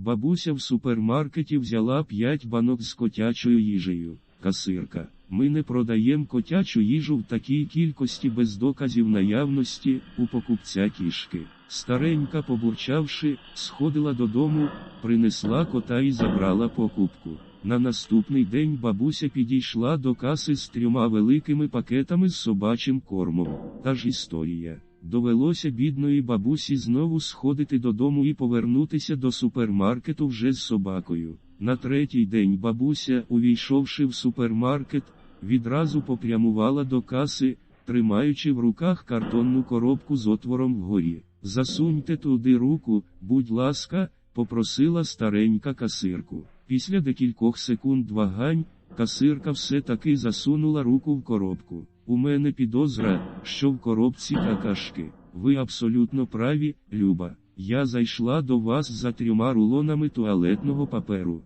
Бабуся в супермаркеті взяла 5 банок з котячою їжею. Касирка. Ми не продаємо котячу їжу в такій кількості без доказів наявності у покупця кішки. Старенька, побурчавши, сходила додому, принесла кота і забрала покупку. На наступний день бабуся підійшла до каси з трьома великими пакетами з собачим кормом. Та ж історія. Довелося бідної бабусі знову сходити додому і повернутися до супермаркету вже з собакою. На третій день бабуся, увійшовши в супермаркет, відразу попрямувала до каси, тримаючи в руках картонну коробку з отвором вгорі. Засуньте туди руку, будь ласка, попросила старенька касирку. Після декількох секунд вагань, касирка все-таки засунула руку в коробку. У мене підозра, що в коробці какашки. Ви абсолютно праві, Люба. Я зайшла до вас за трьома рулонами туалетного паперу.